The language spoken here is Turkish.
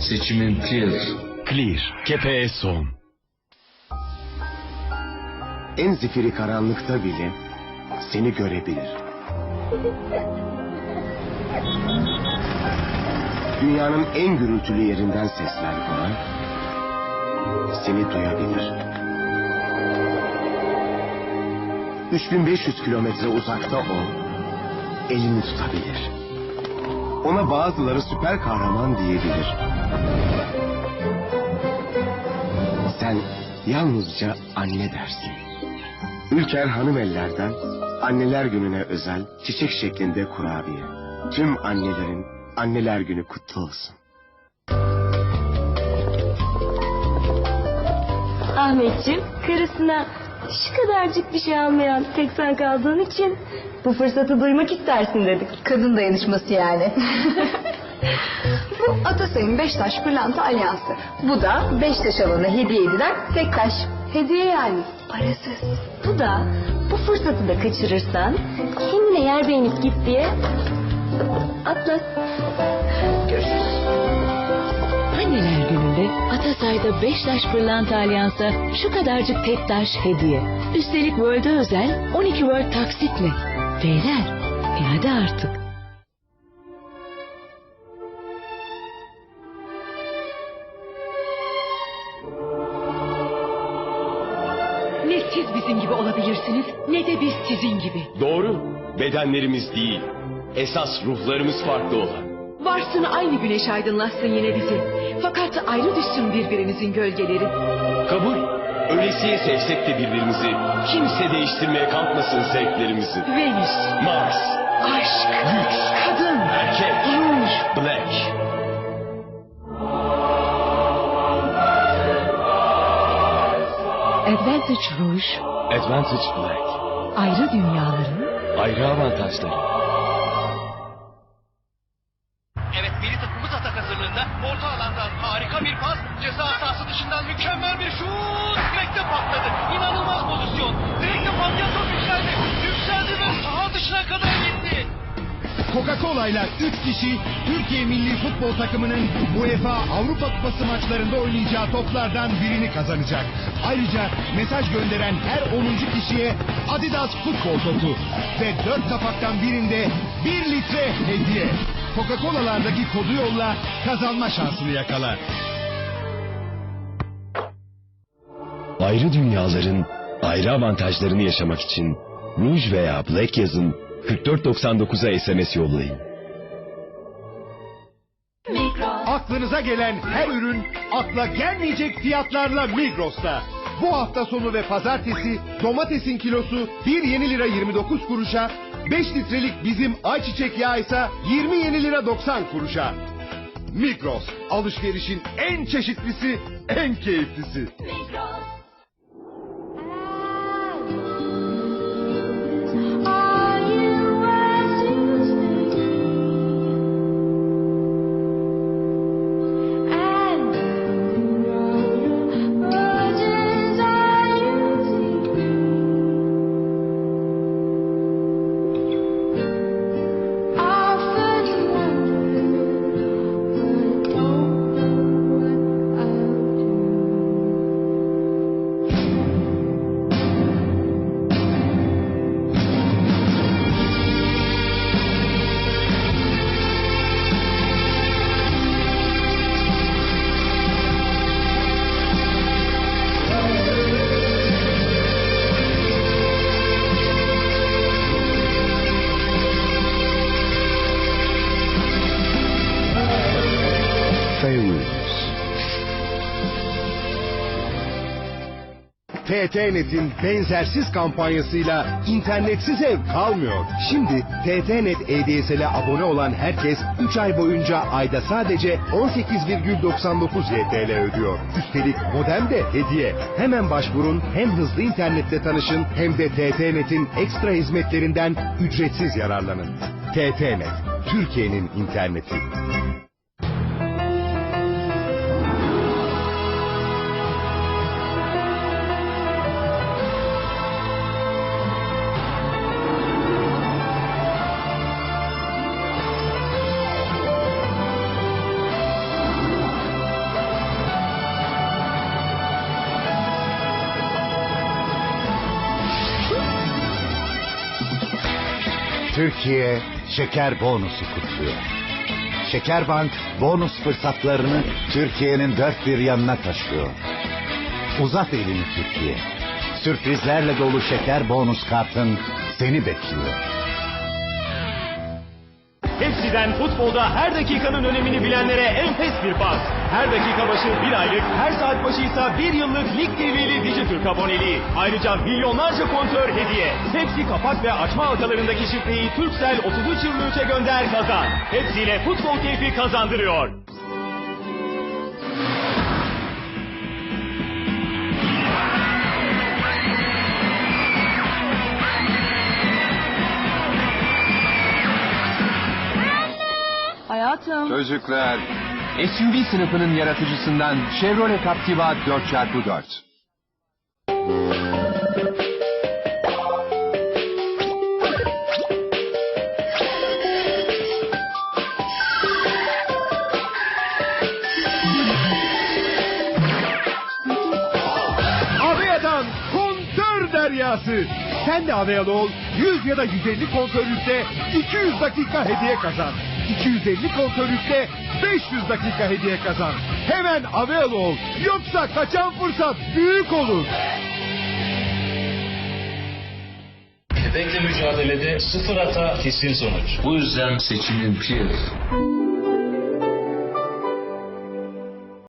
Seçimin clear. Clear. Kepeğe son. En zifiri karanlıkta bile seni görebilir. Dünyanın en gürültülü yerinden sesler ona seni duyabilir. 3500 kilometre uzakta o elini tutabilir. Ona bazıları süper kahraman diyebilir. Sen yalnızca anne dersin. Ülker hanımellerden anneler gününe özel çiçek şeklinde kurabiye. Tüm annelerin anneler günü kutlu olsun. Ahmetciğim karısına şu kadarcık bir şey almayan tek sen kaldığın için bu fırsatı duymak istersin dedik. Kadın dayanışması yani. Bu Atasay'ın Beştaş Pırlanta Alyansı. Bu da Beştaş alana hediye edilen tek taş. Hediye yani. Parasız. Bu da bu fırsatı da kaçırırsan kendine yer beğenip git diye Atlas. Gününde Atasay'da Beştaş Pırlanta Alyansa şu kadarcık tek taş hediye. Üstelik World'e özel 12 World taksitle. Beyler, e hadi artık. Ne siz bizim gibi olabilirsiniz ne de biz sizin gibi. Doğru. Bedenlerimiz değil. Esas ruhlarımız farklı olan. Varsın aynı güneş aydınlatsın yine bizi. Fakat ayrı düşsün birbirimizin gölgeleri. Kabul. Ölesiye sevsek de birbirimizi. Kimse değiştirmeye kalkmasın zevklerimizi. Venüs, Mars, aşk, güç, kadın, erkek, ruh. black. Advantage Rouge, Advantage black. ayrı dünyaların Ayrı avantajları. Ceza sahası dışından mükemmel bir şut. Direkte patladı. İnanılmaz pozisyon. Direkte patlayan top yükseldi. Yükseldi ve saha dışına kadar gitti. Coca-Cola ile 3 kişi Türkiye milli futbol takımının UEFA Avrupa Kupası maçlarında oynayacağı toplardan birini kazanacak. Ayrıca mesaj gönderen her 10. kişiye Adidas futbol topu ve 4 kapaktan birinde 1 litre hediye. Coca-Cola'lardaki kodu yolla kazanma şansını yakala. Ayrı dünyaların ayrı avantajlarını yaşamak için Rouge veya Black yazın 4499'a SMS yollayın. Aklınıza gelen her ürün akla gelmeyecek fiyatlarla Migros'ta. Bu hafta sonu ve pazartesi domatesin kilosu 1 yeni lira 29 kuruşa, 5 litrelik bizim ayçiçek yağı ise 20 yeni lira 90 kuruşa. Migros, alışverişin en çeşitlisi, en keyiflisi. TTNet'in benzersiz kampanyasıyla internetsiz ev kalmıyor. Şimdi TTNet ADSL'e abone olan herkes 3 ay boyunca ayda sadece 18,99 YTL ödüyor. Üstelik modem de hediye. Hemen başvurun hem hızlı internetle tanışın hem de TTNet'in ekstra hizmetlerinden ücretsiz yararlanın. TTNet, Türkiye'nin interneti. Türkiye şeker bonusu kutluyor. Şekerbank bonus fırsatlarını Türkiye'nin dört bir yanına taşıyor. Uzat elini Türkiye. Sürprizlerle dolu şeker bonus kartın seni bekliyor. Hepsiden futbolda her dakikanın önemini bilenlere enfes bir pas. Her dakika başı bir aylık, her saat başı ise bir yıllık Lig TV'li Dijitürk aboneliği. Ayrıca milyonlarca kontör hediye. Hepsi kapak ve açma halkalarındaki şifreyi Turkcell 3323'e gönder kazan. Hepsiyle futbol keyfi kazandırıyor. Hayatım. Çocuklar, SUV sınıfının yaratıcısından Chevrolet Captiva 4x4. Avea'dan kontör deryası. Sen de Avea'lı ol. 100 ya da 150 kontör yükle 200 dakika hediye kazan. 250 kontör yükle 500 dakika hediye kazan. Hemen Avea'lı ol. Yoksa kaçan fırsat büyük olur. Köpekle mücadelede sıfır hata kesin sonuç. Bu yüzden seçimin Pure.